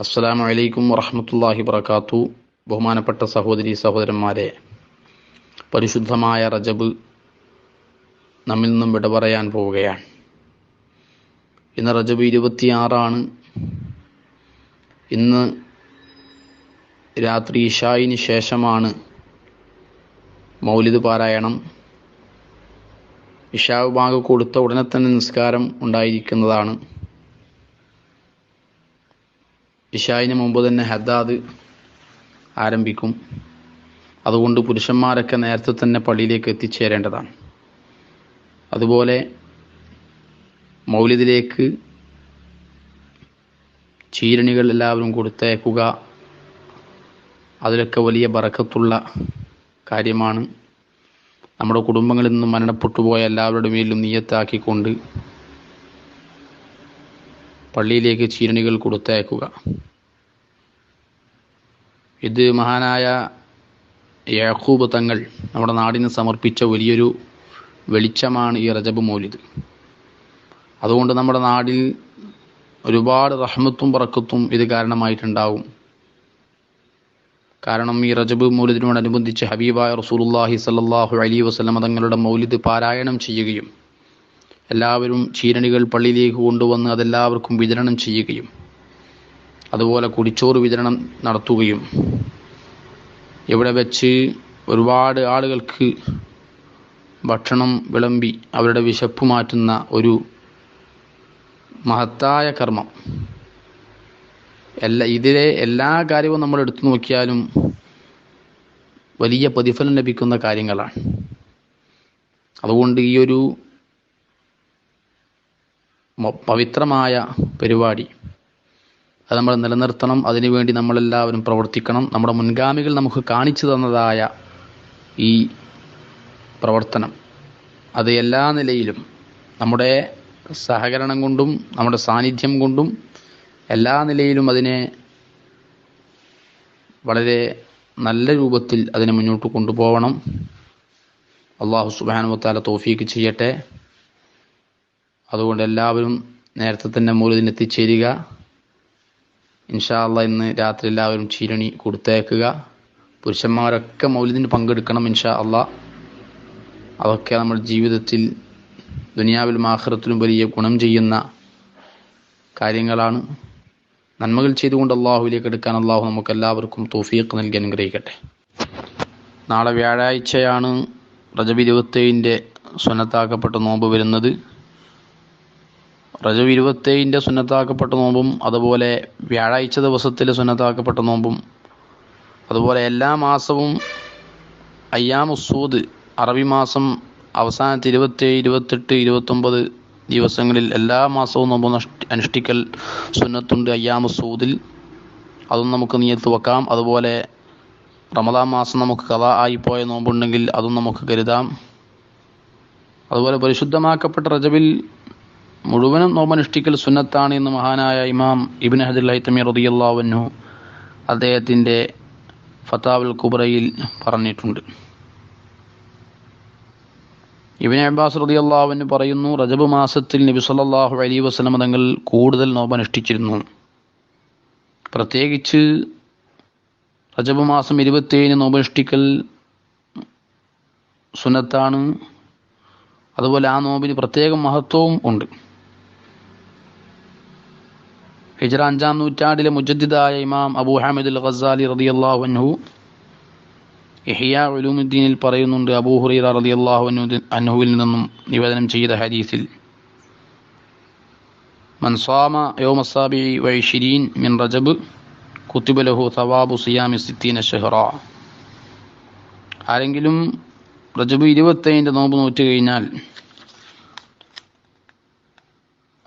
അസ്സലാമു അലൈക്കും വറഹമത്തല്ലാഹി വബർക്കാത്തു ബഹുമാനപ്പെട്ട സഹോദരി സഹോദരന്മാരെ പരിശുദ്ധമായ റജബ് നമ്മിൽ നിന്നും വിട പറയാൻ പോവുകയാണ്. ഇന്ന് റജബ് ഇരുപത്തിയാറാണ്. ഇന്ന് രാത്രി ഇഷായിന് ശേഷമാണ് മൗലിദ് പാരായണം. ഇഷാവ് ഭാഗം കൊടുത്ത ഉടനെ തന്നെ നിസ്കാരം ഉണ്ടായിരിക്കുന്നതാണ്. ഇഷായിന് മുമ്പ് തന്നെ ഹദ്ദാദ് ആരംഭിക്കും. അതുകൊണ്ട് പുരുഷന്മാരൊക്കെ നേരത്തെ തന്നെ പള്ളിയിലേക്ക് എത്തിച്ചേരേണ്ടതാണ്. അതുപോലെ മൗലിദിലേക്ക് ചീരണികൾ എല്ലാവരും കൊടുത്തേക്കുക അതിലൊക്കെ വലിയ ബറക്കത്തുള്ള കാര്യമാണ്. നമ്മുടെ കുടുംബങ്ങളിൽ നിന്നും മരണപ്പെട്ടു പോയ എല്ലാവരുടെ മേലും നീയത്താക്കിക്കൊണ്ട് പള്ളിയിലേക്ക് ചീരണികൾ കൊടുത്തയക്കുക. ഇത് മഹാനായ യാക്കൂബ് തങ്ങൾ നമ്മുടെ നാടിന് സമർപ്പിച്ച വലിയൊരു വെളിച്ചമാണ് ഈ റജബ് മൗലിദ്. അതുകൊണ്ട് നമ്മുടെ നാടിൽ ഒരുപാട് റഹ്മത്തും പറക്കത്തും ഇത് കാരണമായിട്ടുണ്ടാവും. കാരണം ഈ റജബ് മൗലിദിനോടനുബന്ധിച്ച് ഹബീബായ റസൂലുല്ലാഹി സല്ലാഹു അലി വസ്ലമ തങ്ങളുടെ മൗലിദ് പാരായണം ചെയ്യുകയും എല്ലാവരും ചീരണികൾ പള്ളിയിലേക്ക് കൊണ്ടുവന്ന് അതെല്ലാവർക്കും വിതരണം ചെയ്യുകയും അതുപോലെ കുടിച്ചോറ് വിതരണം നടത്തുകയും. ഇവിടെ വെച്ച് ഒരുപാട് ആളുകൾക്ക് ഭക്ഷണം വിളമ്പി അവരുടെ വിശപ്പ് മാറ്റുന്ന ഒരു മഹത്തായ കർമ്മം. എല്ലാ ഇതിലെ എല്ലാ കാര്യവും നമ്മൾ എടുത്തു നോക്കിയാലും വലിയ പ്രതിഫലം ലഭിക്കുന്ന കാര്യങ്ങളാണ്. അതുകൊണ്ട് ഈ ഒരു പവിത്രമായ പരിപാടി. അത് നമ്മൾ നിലനിർത്തണം. അതിനുവേണ്ടി നമ്മളെല്ലാവരും പ്രവർത്തിക്കണം. നമ്മുടെ മുൻഗാമികൾ നമുക്ക് കാണിച്ചു തന്നതായ ഈ പ്രവർത്തനം. അത് എല്ലാ നിലയിലും നമ്മുടെ സഹകരണം കൊണ്ടും നമ്മുടെ സാന്നിധ്യം കൊണ്ടും എല്ലാ നിലയിലും അതിനെ വളരെ നല്ല രൂപത്തിൽ അതിനെ മുന്നോട്ട് കൊണ്ടുപോകണം അള്ളാഹു സുബാനുവത്താല തോഫീക്ക് ചെയ്യട്ടെ. അതുകൊണ്ട് എല്ലാവരും നേരത്തെ തന്നെ മൂലതിന് എത്തിച്ചേരുക ഇൻഷാ അള്ളാഹ് ഇന്ന് രാത്രി എല്ലാവരും ചീരണി കൊടുത്തേക്കുക. പുരുഷന്മാരൊക്കെ മൗലിദിന് പങ്കെടുക്കണം ഇൻഷാ അല്ല അതൊക്കെ നമ്മൾ ജീവിതത്തിൽ ദുനിയാവിലും ആഹ്റത്തിലും വലിയ ഗുണം ചെയ്യുന്ന കാര്യങ്ങളാണ്. നന്മകൾ ചെയ്തുകൊണ്ട് അള്ളാഹുവിലേക്ക് എടുക്കാൻ അള്ളാഹു നമുക്ക് എല്ലാവർക്കും തോഫീക്ക് നൽകി അനുഗ്രഹിക്കട്ടെ. നാളെ വ്യാഴാഴ്ചയാണ് റജബ് ഇരുപത്തേഴിന്റെ സ്വനത്താക്കപ്പെട്ട നോമ്പ് വരുന്നത്. റജബ് ഇരുപത്തേഴിന്റെ സുന്നത്താക്കപ്പെട്ട നോമ്പും അതുപോലെ വ്യാഴാഴ്ച ദിവസത്തിലെ സുന്നത്താക്കപ്പെട്ട നോമ്പും അതുപോലെ എല്ലാ മാസവും അയ്യാമുസൂദ് അറബി മാസം അവസാനത്തെ ഇരുപത്തേഴ് ഇരുപത്തെട്ട് ഇരുപത്തൊമ്പത് ദിവസങ്ങളിൽ എല്ലാ മാസവും നോമ്പ് അനുഷ്ഠിക്കൽ സുന്നത്തുണ്ട് അയ്യാമുസൂദിൽ അതും നമുക്ക് നീയത്ത് വെക്കാം. അതുപോലെ റമദാൻ മാസം നമുക്ക് കഥ ആയിപ്പോയ നോമ്പുണ്ടെങ്കിൽ അതും നമുക്ക് കരുതാം. അതുപോലെ പരിശുദ്ധമാക്കപ്പെട്ട റജബിൽ മുഴുവനും നോമനുഷ്ഠിക്കൽ സുന്നത്താണ് എന്ന് മഹാനായ ഇമാം ഇബിൻ ഹജുൽ ഹൈത്തമി റതിയല്ലാവന്നു അദ്ദേഹത്തിന്റെ ഫത്താവുൽ കുബ്രയിൽ പറഞ്ഞിട്ടുണ്ട്. ഇബിൻ അബ്ബാസ് റതിയല്ലാവന് പറയുന്നു റജബ് മാസത്തിൽ നബി സല്ലാഹു അലി വസ്ലം തങ്ങൾ കൂടുതൽ നോമനുഷ്ഠിച്ചിരുന്നു പ്രത്യേകിച്ച് റജബ് മാസം ഇരുപത്തിയേഴിന് നോമ്പനുഷ്ഠിക്കൽ സുന്നത്താണ്. അതുപോലെ ആ നോമ്പിന് പ്രത്യേക മഹത്വവും ഉണ്ട്. ഹിജറ അഞ്ചാം നൂറ്റാണ്ടിലെ മുജദ്ദിദായ ഇമാം അബൂ ഹാമിദ് അൽ ഖസാലി റളിയല്ലാഹു അൻഹു ഇഹിയ ഉലൂമുദ്ദീനിൽ പറയുന്നുണ്ട് അബൂ ഹുറൈറ റളിയല്ലാഹു അൻഹു അൻഹുവിൽ നിന്നും നിവേദനം ചെയ്ത ഹദീസിൽ മൻ സാമ യൗമ സാബി വൈഷിരീൻ മിൻ റജബ് കുത്തിബലഹു സവാബു സിയാമി സിത്തീന ഷെഹ്റ ആരെങ്കിലും റജബ് ഇരുപത്തേഴിന്റെ നോമ്പ് നോറ്റ് കഴിഞ്ഞാൽ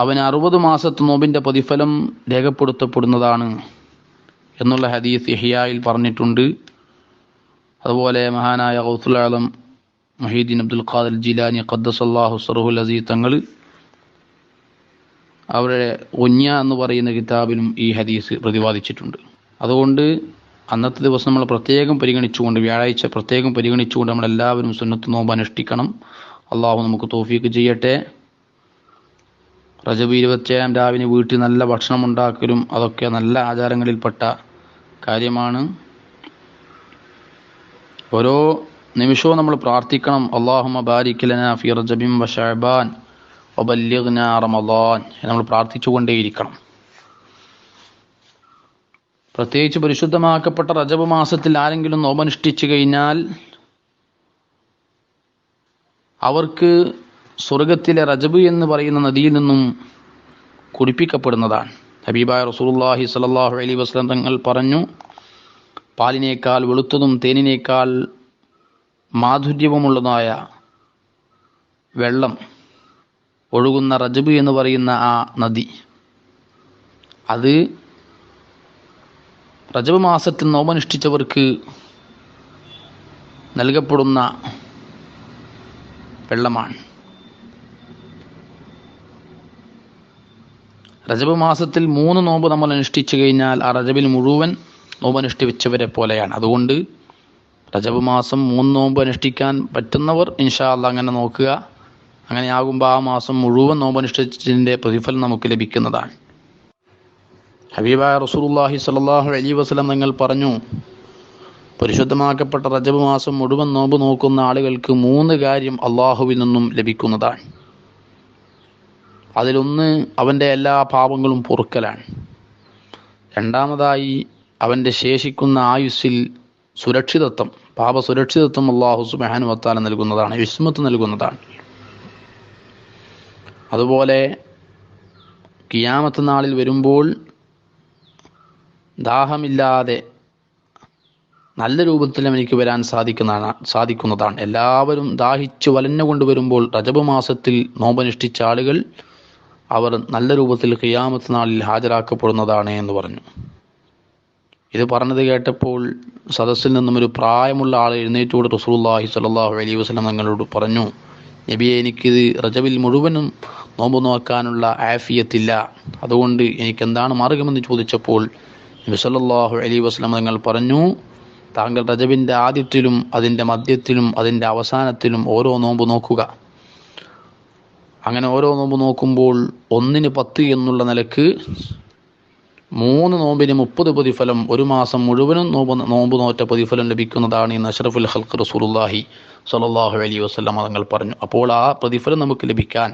അവന് അറുപത് മാസത്തെ നോമ്പിന്റെ പ്രതിഫലം രേഖപ്പെടുത്തപ്പെടുന്നതാണ് എന്നുള്ള ഹദീസ് ഇഹിയായിൽ പറഞ്ഞിട്ടുണ്ട്. അതുപോലെ മഹാനായ ഗൗസുൽ ആലം മഹീദ്ദീൻ അബ്ദുൽ ഖാദർ ജിലാനി ഖദ്ദസല്ലാഹു സറുഹുൽ അസീ തങ്ങൾ അവരുടെ ഒഞ്ഞ എന്ന് പറയുന്ന കിതാബിലും ഈ ഹദീസ് പ്രതിപാദിച്ചിട്ടുണ്ട്. അതുകൊണ്ട് അന്നത്തെ ദിവസം നമ്മൾ പ്രത്യേകം പരിഗണിച്ചുകൊണ്ട് വ്യാഴാഴ്ച പ്രത്യേകം പരിഗണിച്ചുകൊണ്ട് നമ്മളെല്ലാവരും സുന്നത്ത് നോമ്പ് അനുഷ്ഠിക്കണം അള്ളാഹു നമുക്ക് തോഫീക്ക് ചെയ്യട്ടെ. റജബ് ഇരുപത്തിയേഴാം രാവിലെ വീട്ടിൽ നല്ല ഭക്ഷണം ഉണ്ടാക്കലും അതൊക്കെ നല്ല ആചാരങ്ങളിൽപ്പെട്ട കാര്യമാണ്. ഓരോ നിമിഷവും നമ്മൾ പ്രാർത്ഥിക്കണം. അള്ളാഹുമ ബാരിക്കലന ഫി റജബിൻ വ റമളാൻ നമ്മൾ പ്രാർത്ഥിച്ചുകൊണ്ടേയിരിക്കണം. പ്രത്യേകിച്ച് പരിശുദ്ധമാക്കപ്പെട്ട റജബ് മാസത്തിൽ ആരെങ്കിലും നോമനുഷ്ഠിച്ചു കഴിഞ്ഞാൽ അവർക്ക് സ്വർഗത്തിലെ റജബ് എന്ന് പറയുന്ന നദിയിൽ നിന്നും കുടിപ്പിക്കപ്പെടുന്നതാണ്. ഹബീബായ റസൂലുള്ളാഹി സ്വല്ലല്ലാഹു അലൈഹി വസല്ലം തങ്ങൾ പറഞ്ഞു പാലിനേക്കാൾ വെളുത്തതും തേനിനേക്കാൾ മാധുര്യവുമുള്ളതായ വെള്ളം ഒഴുകുന്ന റജബ് എന്ന് പറയുന്ന ആ നദി. അത് റജബ് മാസത്തിൽ നോമനുഷ്ഠിച്ചവർക്ക് നൽകപ്പെടുന്ന വെള്ളമാണ്. റജബ് മാസത്തിൽ മൂന്ന് നോമ്പ് നമ്മൾ അനുഷ്ഠിച്ചു കഴിഞ്ഞാൽ ആ റജബിൽ മുഴുവൻ നോമ്പ് അനുഷ്ഠിച്ചവരെ പോലെയാണ്. അതുകൊണ്ട് റജബ് മാസം മൂന്ന് നോമ്പ് അനുഷ്ഠിക്കാൻ പറ്റുന്നവർ ഇൻഷാ അല്ല അങ്ങനെ നോക്കുക. അങ്ങനെ ആകുമ്പോൾ ആ മാസം മുഴുവൻ നോമ്പ് അനുഷ്ഠിച്ചതിന്റെ പ്രതിഫലം നമുക്ക് ലഭിക്കുന്നതാണ്. ഹബീബായ റസൂലുള്ളാഹി സ്വല്ലല്ലാഹു അലൈഹി വസല്ലം നിങ്ങൾ പറഞ്ഞു പരിശുദ്ധമാക്കപ്പെട്ട റജബ് മാസം മുഴുവൻ നോമ്പ് നോക്കുന്ന ആളുകൾക്ക് മൂന്ന് കാര്യം അള്ളാഹുവിൽ നിന്നും ലഭിക്കുന്നതാണ്. അതിലൊന്ന് അവന്റെ എല്ലാ പാപങ്ങളും പൊറുക്കലാണ്. രണ്ടാമതായി അവന്റെ ശേഷിക്കുന്ന ആയുസ്സിൽ സുരക്ഷിതത്വം പാപ സുരക്ഷിതത്വം അള്ളാഹു സുബാനു വത്താല നൽകുന്നതാണ് വിസ്മത്ത് നൽകുന്നതാണ്. അതുപോലെ കിയാമത്ത് നാളിൽ വരുമ്പോൾ ദാഹമില്ലാതെ നല്ല രൂപത്തിൽ എനിക്ക് വരാൻ സാധിക്കുന്നതാണ് സാധിക്കുന്നതാണ്. എല്ലാവരും ദാഹിച്ചു വലഞ്ഞുകൊണ്ട് വരുമ്പോൾ റജബ് മാസത്തിൽ നോമ്പനുഷ്ഠിച്ച ആളുകൾ അവർ നല്ല രൂപത്തിൽ ഖിയാമത്ത് നാളിൽ ഹാജരാക്കപ്പെടുന്നതാണ് എന്ന് പറഞ്ഞു. ഇത് പറഞ്ഞത് കേട്ടപ്പോൾ സദസ്സിൽ നിന്നും ഒരു പ്രായമുള്ള ആൾ എഴുന്നേറ്റുകൂടെ റസൂലുള്ളാഹി സ്വല്ലല്ലാഹു അലൈഹി വസ്ലം തങ്ങളോട് പറഞ്ഞു നബിയെ എനിക്കിത് റജബിൽ മുഴുവനും നോമ്പ് നോക്കാനുള്ള ആഫിയത്തില്ല. അതുകൊണ്ട് എനിക്ക് എന്താണ് മാർഗമെന്ന് ചോദിച്ചപ്പോൾ നബി സല്ലാഹു അലൈഹി വസ്ലം തങ്ങൾ പറഞ്ഞു താങ്കൾ റജബിന്റെ ആദ്യത്തിലും അതിന്റെ മധ്യത്തിലും അതിന്റെ അവസാനത്തിലും ഓരോ നോമ്പ് നോക്കുക. അങ്ങനെ ഓരോ നോമ്പ് നോക്കുമ്പോൾ ഒന്നിന് പത്ത് എന്നുള്ള നിലയ്ക്ക് മൂന്ന് നോമ്പിന് മുപ്പത് പ്രതിഫലം ഒരു മാസം മുഴുവനും നോമ്പ് നോമ്പ് നോറ്റ പ്രതിഫലം ലഭിക്കുന്നതാണ് ഈ അഷറഫുൽ ഹൽക്ക് റസൂലുള്ളാഹി സ്വല്ലല്ലാഹു അലൈഹി വസല്ലം തങ്ങൾ പറഞ്ഞു. അപ്പോൾ ആ പ്രതിഫലം നമുക്ക് ലഭിക്കാൻ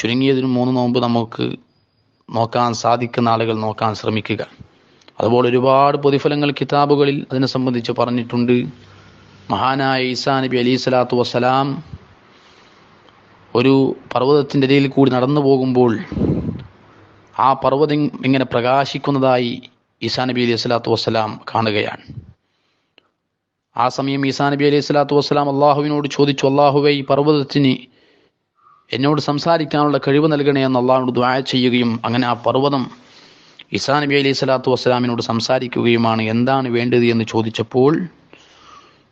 ചുരുങ്ങിയതിന് മൂന്ന് നോമ്പ് നമുക്ക് നോക്കാൻ സാധിക്കുന്ന ആളുകൾ നോക്കാൻ ശ്രമിക്കുക. അതുപോലെ ഒരുപാട് പ്രതിഫലങ്ങൾ കിതാബുകളിൽ അതിനെ സംബന്ധിച്ച് പറഞ്ഞിട്ടുണ്ട്. മഹാനായ ഈസാ നബി അലൈഹി സ്വലാത്തു വസ്സലാം ഒരു പർവതത്തിന്റെ ഇടയിൽ കൂടി നടന്നു പോകുമ്പോൾ ആ പർവതം ഇങ്ങനെ പ്രകാശിക്കുന്നതായി ഈസാ നബി അലൈഹി സ്വലാത്തു വസ്സലാം കാണുകയാണ്. ആ സമയം ഈസാ നബി അലൈഹി സ്വലാത്തു വസ്സലാം അള്ളാഹുവിനോട് ചോദിച്ചു അള്ളാഹുവെ ഈ പർവതത്തിന് എന്നോട് സംസാരിക്കാനുള്ള കഴിവ് നൽകണേ എന്ന് അള്ളാഹുനോട് ദ്വായ ചെയ്യുകയും അങ്ങനെ ആ പർവതം ഈസാ നബി അലൈഹി സ്വലാത്തു വസ്സലാമിനോട് സംസാരിക്കുകയുമാണ്. എന്താണ് വേണ്ടത്? എന്ന് ചോദിച്ചപ്പോൾ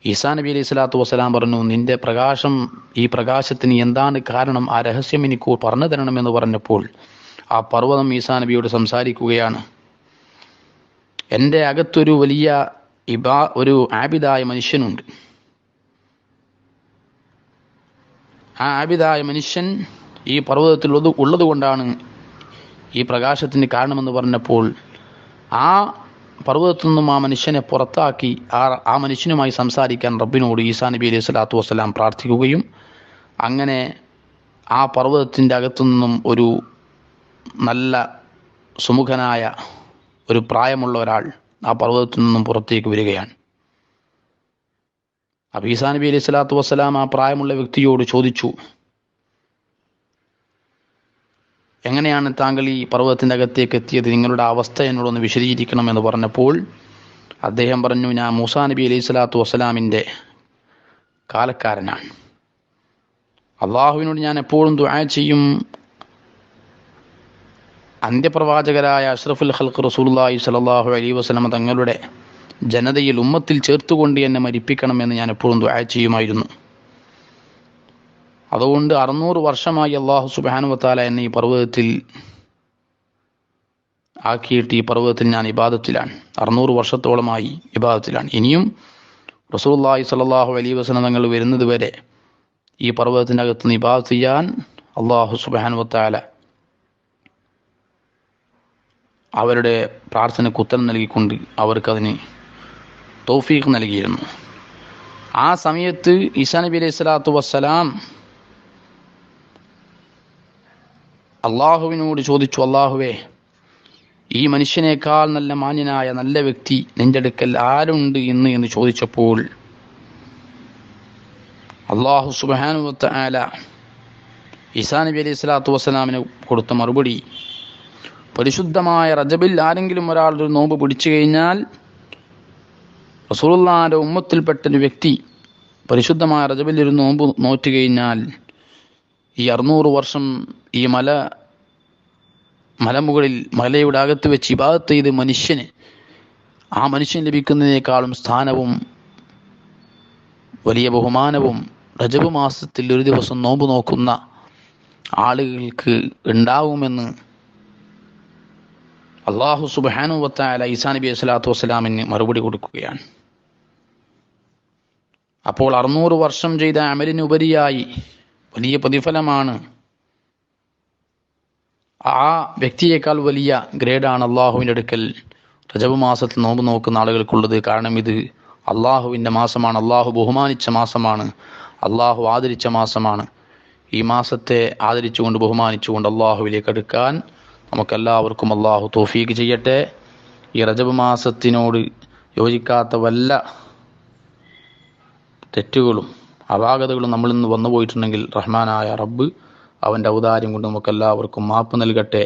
ഈസാ നബി അലൈഹി സ്വലാത്തു വസ്സലാം പറഞ്ഞു നിന്റെ പ്രകാശം ഈ പ്രകാശത്തിന് എന്താണ് കാരണം? ആ രഹസ്യം എനിക്ക് പറഞ്ഞു തരണമെന്ന് പറഞ്ഞപ്പോൾ ആ പർവതം ഈസാ നബിയോട് സംസാരിക്കുകയാണ്. എന്റെ അകത്തൊരു വലിയ ഇബാ ഒരു ആബിദായ മനുഷ്യനുണ്ട്. ആ ആബിദായ മനുഷ്യൻ ഈ പർവതത്തിൽ ഉള്ളത് കൊണ്ടാണ് ഈ പ്രകാശത്തിന് കാരണമെന്ന് പറഞ്ഞപ്പോൾ ആ പർവതത്തിൽ നിന്നും ആ മനുഷ്യനെ പുറത്താക്കി ആ ആ മനുഷ്യനുമായി സംസാരിക്കാൻ റബ്ബിനോട് ഈസാ നബി അലൈഹി സ്വലാത്തു വസ്സലാം പ്രാർത്ഥിക്കുകയും അങ്ങനെ ആ പർവതത്തിന്റെ അകത്തു നിന്നും ഒരു നല്ല സുമുഖനായ ഒരു പ്രായമുള്ള ഒരാൾ ആ പർവതത്തിൽ നിന്നും പുറത്തേക്ക് വരികയാണ്. അപ്പോൾ ഈസാ നബി അലൈഹി സ്വലാത്തു വസ്സലാം ആ പ്രായമുള്ള വ്യക്തിയോട് ചോദിച്ചു എങ്ങനെയാണ് താങ്കൾ ഈ പർവതത്തിന്റെ അകത്തേക്ക് എത്തിയത്? നിങ്ങളുടെ അവസ്ഥ എന്നോടൊന്ന് വിശദീകരിക്കണം എന്ന് പറഞ്ഞപ്പോൾ അദ്ദേഹം പറഞ്ഞു ഞാൻ മൂസാ നബി അലൈഹി സ്വലാത്തു വസ്സലാമിന്റെ കാലക്കാരനാണ്. അള്ളാഹുവിനോട് ഞാൻ എപ്പോഴും ദുആ ചെയ്യും. അന്ത്യപ്രവാചകരായ അഷ്റഫുൽ ഹൽഖ് റസൂലുള്ളാഹി സ്വല്ലല്ലാഹു അലൈഹി വസല്ലം തങ്ങളുടെ ജനതയിൽ ഉമ്മത്തിൽ ചേർത്തുകൊണ്ട് എന്നെ മരിപ്പിക്കണമെന്ന് ഞാൻ എപ്പോഴും ദുആ ചെയ്യുമായിരുന്നു. അതുകൊണ്ട് അറുന്നൂറ് വർഷമായി അള്ളാഹു സുബാനുവത്താല എന്നെ ഈ പർവതത്തിൽ ആക്കിയിട്ട് ഈ പർവതത്തിൽ ഞാൻ ഇബാദത്തിലാണ്. അറുന്നൂറ് വർഷത്തോളമായി ഇബാദത്തിലാണ്. ഇനിയും റസൂല്ലാഹി സലാഹു അലൈഹി വസല്ലം തങ്ങൾ വരുന്നത് വരെ ഈ പർവതത്തിന്റെ അകത്ത് നിന്ന് ഇബാദത്ത് ചെയ്യാൻ അള്ളാഹു സുബാനുവത്താല അവരുടെ പ്രാർത്ഥനയ്ക്ക് ഉത്തരം നൽകിക്കൊണ്ട് അവർക്കതിന് തൗഫീഖ് നൽകിയിരുന്നു. ആ സമയത്ത് ഈസാ നബി അലൈഹി സ്വലാത്തു വസ്സലാം അള്ളാഹുവിനോട് ചോദിച്ചു അള്ളാഹുവേ ഈ മനുഷ്യനേക്കാൾ നല്ല മാന്യനായ നല്ല വ്യക്തി നിന്റെ അടുക്കൽ ആരുണ്ട് എന്ന് എന്ന് ചോദിച്ചപ്പോൾ അള്ളാഹു സുബാനുവത്ത ആല ഈസാ നബി അലൈഹി സ്വലാത്തു വസ്സലാമിന് കൊടുത്ത മറുപടി പരിശുദ്ധമായ റജബിൽ ആരെങ്കിലും ഒരാൾ ഒരു നോമ്പ് പിടിച്ചു കഴിഞ്ഞാൽ റസൂറുല്ലാന്റെ ഉമ്മത്തിൽപ്പെട്ട ഒരു വ്യക്തി പരിശുദ്ധമായ റജബിൽ ഒരു നോമ്പ് നോറ്റ് കഴിഞ്ഞാൽ ഈ അറുന്നൂറ് വർഷം ഈ മല മലമുകളിൽ മലയുടെ അകത്ത് വെച്ച് ഇബാദത്ത് ചെയ്ത് മനുഷ്യന് ആ മനുഷ്യൻ ലഭിക്കുന്നതിനേക്കാളും സ്ഥാനവും വലിയ ബഹുമാനവും റജബ് മാസത്തിൽ ഒരു ദിവസം നോമ്പ് നോക്കുന്ന ആളുകൾക്ക് ഉണ്ടാവുമെന്ന് അള്ളാഹു സുബാനു വത്തായാല ഈസാ നബി അസ്ലാത്തു വസ്സലാമിന് മറുപടി കൊടുക്കുകയാണ്. അപ്പോൾ അറുന്നൂറ് വർഷം ചെയ്ത അമലിനുപരിയായി വലിയ പ്രതിഫലമാണ്. ആ വ്യക്തിയേക്കാൾ വലിയ ഗ്രേഡാണ് അള്ളാഹുവിന്റെ അടുക്കൽ. റജബ് മാസത്തിൽ നോമ്പ് നോക്കുന്ന ആളുകൾക്കുള്ളത് കാരണം ഇത് അള്ളാഹുവിന്റെ മാസമാണ്. അള്ളാഹു ബഹുമാനിച്ച മാസമാണ്. അള്ളാഹു ആദരിച്ച മാസമാണ്. ഈ മാസത്തെ ആദരിച്ചുകൊണ്ട് ബഹുമാനിച്ചുകൊണ്ട് അള്ളാഹുവിലേക്ക് അടുക്കാൻ നമുക്കെല്ലാവർക്കും അള്ളാഹു തോഫീക്ക് ചെയ്യട്ടെ. ഈ റജബ് മാസത്തിനോട് യോജിക്കാത്ത വല്ല തെറ്റുകളും അപാകതകളും നമ്മളിൽ നിന്ന് വന്നു പോയിട്ടുണ്ടെങ്കിൽ റഹ്മാനായ റബ്ബ് അവന്റെ ഔദാര്യം കൊണ്ട് നമുക്കെല്ലാവർക്കും മാപ്പ് നൽകട്ടെ.